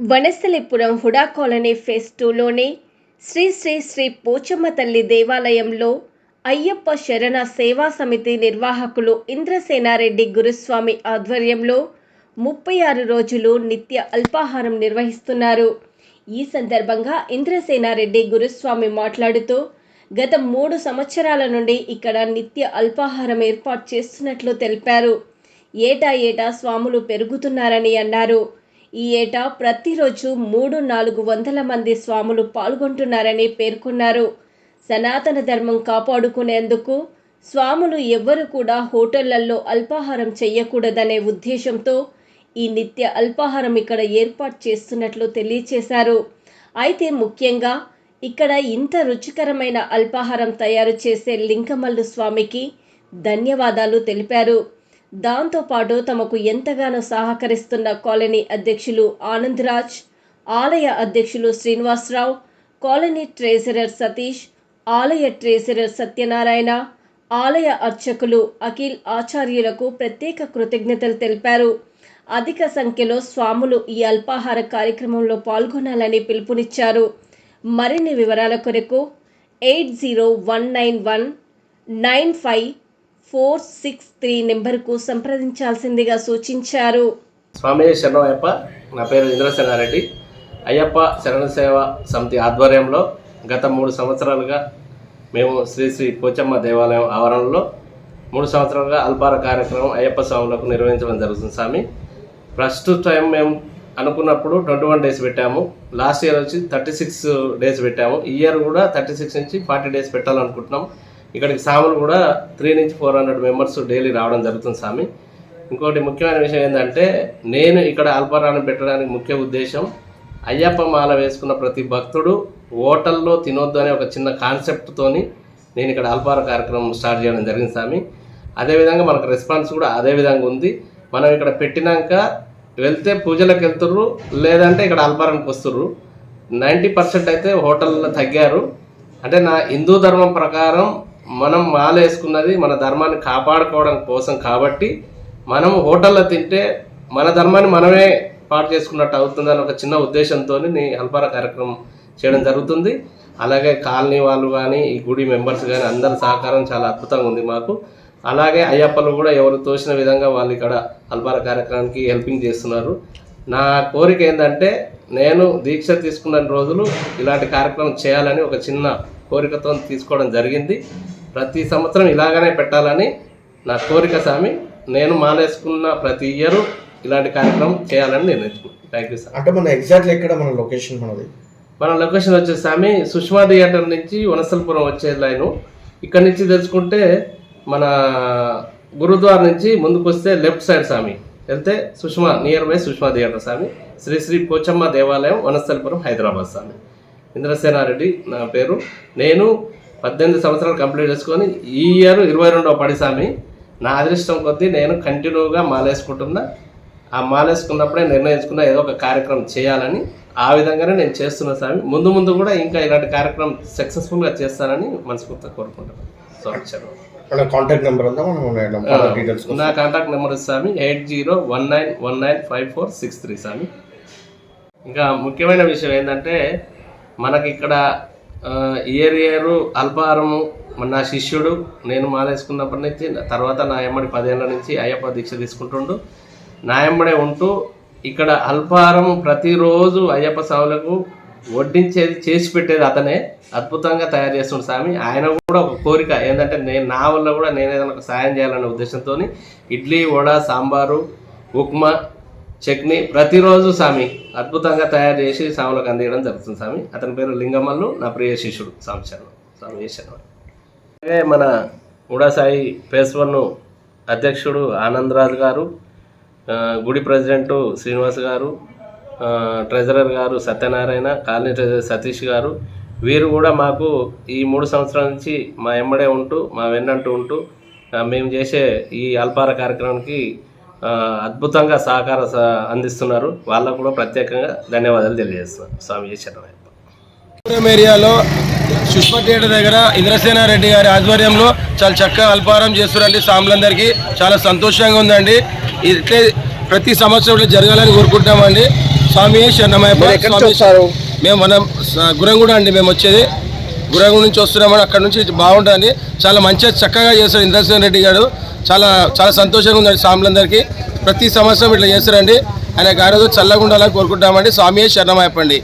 Vanasthalipuram Hooda colony phase టూలోని శ్రీ శ్రీ శ్రీ పోచమ్మ తల్లి దేవాలయంలో అయ్యప్ప శరణ సేవా సమితి నిర్వాహకులు ఇంద్రసేనారెడ్డి గురుస్వామి ఆధ్వర్యంలో ముప్పై ఆరు రోజులు నిత్య అల్పాహారం నిర్వహిస్తున్నారు. ఈ సందర్భంగా ఇంద్రసేనారెడ్డి గురుస్వామి మాట్లాడుతూ గత మూడు సంవత్సరాల నుండి ఇక్కడ నిత్య అల్పాహారం ఏర్పాటు చేస్తున్నట్లు తెలిపారు. ఏటా ఏటా స్వాములు పెరుగుతున్నారని అన్నారు. ఈ ఏటా ప్రతిరోజు మూడు నాలుగు వందల మంది స్వాములు పాల్గొంటున్నారని పేర్కొన్నారు. సనాతన ధర్మం కాపాడుకునేందుకు స్వాములు ఎవ్వరు కూడా హోటళ్ళలో అల్పాహారం చేయకూడదనే ఉద్దేశంతో ఈ నిత్య అల్పాహారం ఇక్కడ ఏర్పాటు చేస్తున్నట్లు తెలియచేశారు. అయితే ముఖ్యంగా ఇక్కడ ఇంత రుచికరమైన అల్పాహారం తయారు చేసే లింకమల్లు స్వామికి ధన్యవాదాలు తెలిపారు. దాంతోపాటు తమకు ఎంతగానో సహకరిస్తున్న కాలనీ అధ్యక్షులు ఆనందరాజ్ ఆలయ అధ్యక్షులు శ్రీనివాసరావు కాలనీ ట్రెజరర్ సతీష్ ఆలయ ట్రెజరర్ సత్యనారాయణ ఆలయ అర్చకులు అఖిల్ ఆచార్యులకు ప్రత్యేక కృతజ్ఞతలు తెలిపారు. అధిక సంఖ్యలో స్వాములు ఈ అల్పాహార కార్యక్రమంలో పాల్గొనాలని పిలుపునిచ్చారు. మరిన్ని వివరాల కొరకు eight zero one nine one nine five four six three నెంబర్కు సంప్రదించాల్సిందిగా సూచించారు. స్వామి శరణయ్యప్ప నా పేరు ఇంద్రసేనారెడ్డి అయ్యప్ప శరణ సేవ సమితి ఆధ్వర్యంలో గత మూడు సంవత్సరాలుగా మేము శ్రీ శ్రీ పోచమ్మ దేవాలయం ఆవరణలో మూడు సంవత్సరాలుగా అల్పార కార్యక్రమం అయ్యప్ప స్వాములకు నిర్వహించడం జరుగుతుంది స్వామి. ఫస్ట్ టైం మేము అనుకున్నప్పుడు ట్వంటీ వన్ డేస్ పెట్టాము. లాస్ట్ ఇయర్ వచ్చి థర్టీ సిక్స్ డేస్ పెట్టాము. ఈ ఇయర్ కూడా థర్టీ సిక్స్ నుంచి ఫార్టీ డేస్ పెట్టాలనుకుంటున్నాం ఇక్కడికి సాములు కూడా త్రీ నుంచి ఫోర్ హండ్రెడ్ మెంబర్స్ డైలీ రావడం జరుగుతుంది స్వామి. ఇంకోటి ముఖ్యమైన విషయం ఏంటంటే నేను ఇక్కడ అల్పారాన్ని పెట్టడానికి ముఖ్య ఉద్దేశం అయ్యప్ప మాల వేసుకున్న ప్రతి భక్తుడు హోటల్లో తినొద్దు అనే ఒక చిన్న కాన్సెప్ట్తోని నేను ఇక్కడ అల్పార కార్యక్రమం స్టార్ట్ చేయడం జరిగింది స్వామి. అదేవిధంగా మనకు రెస్పాన్స్ కూడా అదే విధంగా ఉంది. మనం ఇక్కడ పెట్టినాక వెళ్తే పూజలకు వెళ్తుర్రు లేదంటే ఇక్కడ అల్పారానికి వస్తుర్రు. నైంటీ పర్సెంట్ అయితే హోటల్లో తగ్గారు. అంటే నా హిందూ ధర్మం ప్రకారం మనం మాల వేసుకున్నది మన ధర్మాన్ని కాపాడుకోవడం కోసం కాబట్టి మనం హోటల్లో తింటే మన ధర్మాన్ని మనమే పాటు చేసుకున్నట్టు అవుతుందని ఒక చిన్న ఉద్దేశంతో నీ అల్పార కార్యక్రమం చేయడం జరుగుతుంది. అలాగే కాలనీ వాళ్ళు కానీ ఈ గుడి మెంబర్స్ కానీ అందరి సహకారం చాలా అద్భుతంగా ఉంది మాకు. అలాగే అయ్యప్పలు కూడా ఎవరు తోచిన విధంగా వాళ్ళు ఇక్కడ అల్పార కార్యక్రమానికి హెల్పింగ్ చేస్తున్నారు. నా కోరిక ఏంటంటే నేను దీక్ష తీసుకున్న రోజులు ఇలాంటి కార్యక్రమం చేయాలని ఒక చిన్న కోరికతో తీసుకోవడం జరిగింది. ప్రతి సంవత్సరం ఇలాగనే పెట్టాలని నా కోరిక స్వామి నేను మాలేసుకున్న ప్రతి ఇయర్ ఇలాంటి కార్యక్రమం చేయాలని నిర్ణయించుకున్నాను. థ్యాంక్ యూ సార్ అంటే మన ఎగ్జాక్ట్లీ ఎక్కడ మన లొకేషన్ మనది? మన లొకేషన్ వచ్చేసి స్వామి సుష్మా థియేటర్ నుంచి వనస్థలపురం వచ్చే లైను. ఇక్కడ నుంచి తెలుసుకుంటే మన గురుద్వార నుంచి ముందుకు వస్తే లెఫ్ట్ సైడ్ స్వామి వెళ్తే Sushma near by Sushma theatre Swami Sri Sri Pochamma దేవాలయం వనస్థలపురం హైదరాబాద్ స్వామి ఇంద్రసేనారెడ్డి నా పేరు. నేను పద్దెనిమిది సంవత్సరాలు కంప్లీట్ చేసుకొని ఈ ఇయర్ ఇరవై రెండవ పడి స్వామి నా అదృష్టం కొద్దీ నేను కంటిన్యూగా మాలేసుకుంటున్నా. ఆ మాలేసుకున్నప్పుడే నిర్ణయించుకున్న ఏదో ఒక కార్యక్రమం చేయాలని ఆ విధంగానే నేను చేస్తున్నా స్వామి. ముందు ముందు కూడా ఇంకా ఇలాంటి కార్యక్రమం సక్సెస్ఫుల్గా చేస్తానని మనస్ఫూర్తిగా కోరుకుంటున్నాను కాంటాక్ట్ నెంబర్ నా contact number Swami eight zero one nine one nine five four six three Swami. ఇంకా ముఖ్యమైన విషయం ఏంటంటే మనకి ఇక్కడ ఇయర్ ఇయర్ అల్పాహారము నా శిష్యుడు నేను మాలేసుకున్నప్పటి నుంచి తర్వాత నా ఎమ్మడి పదేళ్ళ నుంచి అయ్యప్ప దీక్ష తీసుకుంటుండు. నా ఎమ్మడే ఉంటూ ఇక్కడ అల్పాహారం ప్రతిరోజు అయ్యప్ప స్వాములకు వడ్డించేది చేసి పెట్టేది అతనే. అద్భుతంగా తయారు చేస్తుండు స్వామి. ఆయన కూడా ఒక కోరిక ఏంటంటే నేను నా వల్ల కూడా నేను ఏదైనా ఒక సాయం చేయాలనే ఉద్దేశంతో ఇడ్లీ వడ సాంబారు ఉప్మా చట్నీ ప్రతిరోజు స్వామి అద్భుతంగా తయారు చేసి స్వాములకు అందియడం జరుగుతుంది స్వామి అతని పేరు లింగమల్లు నా ప్రియ శిష్యుడు స్వామి శర్మ. స్వామి శర్మ? అలాగే మన ఉడాసాయి పేస్వన్ను అధ్యక్షుడు ఆనందరాజు గారు గుడి ప్రెసిడెంట్ శ్రీనివాస్ గారు ట్రెజరర్ గారు సత్యనారాయణ కాలనీ ట్రెజరర్ సతీష్ గారు. వీరు కూడా మాకు ఈ మూడు సంవత్సరాల నుంచి మా ఎమ్మడే ఉంటూ మా వెన్నంటూ ఉంటూ మేము చేసే ఈ అల్పార కార్యక్రమానికి అద్భుతంగా సహకార అందిస్తున్నారు. వాళ్ళకు కూడా ప్రత్యేకంగా ధన్యవాదాలు తెలియజేస్తున్నాను స్వామి పురం ఏరియాలో సుష్మా థియేటర్ దగ్గర ఇంద్రసేనారెడ్డి గారి ఆధ్వర్యంలో చాలా చక్కగా అల్పాహారం చేస్తున్నారండి స్వాములందరికీ. చాలా సంతోషంగా ఉందండి. ఇట్లే ప్రతి సంవత్సరం జరగాలని కోరుకుంటున్నామండి. స్వామి వస్తారు? మేము మనం గురంగూడ అండి మేము వచ్చేది. గురగం నుంచి వస్తున్నామని అక్కడ నుంచి బాగుంటుంది. చాలా మంచిగా చక్కగా చేస్తారు ఇంద్రసేన్ రెడ్డి గారు. చాలా చాలా సంతోషంగా ఉందండి స్వాములందరికీ. ప్రతి సంవత్సరం ఇట్లా చేస్తారండి. ఆయన గారు చల్లగా ఉండాలని కోరుకుంటామండి స్వామి శరణమైపండి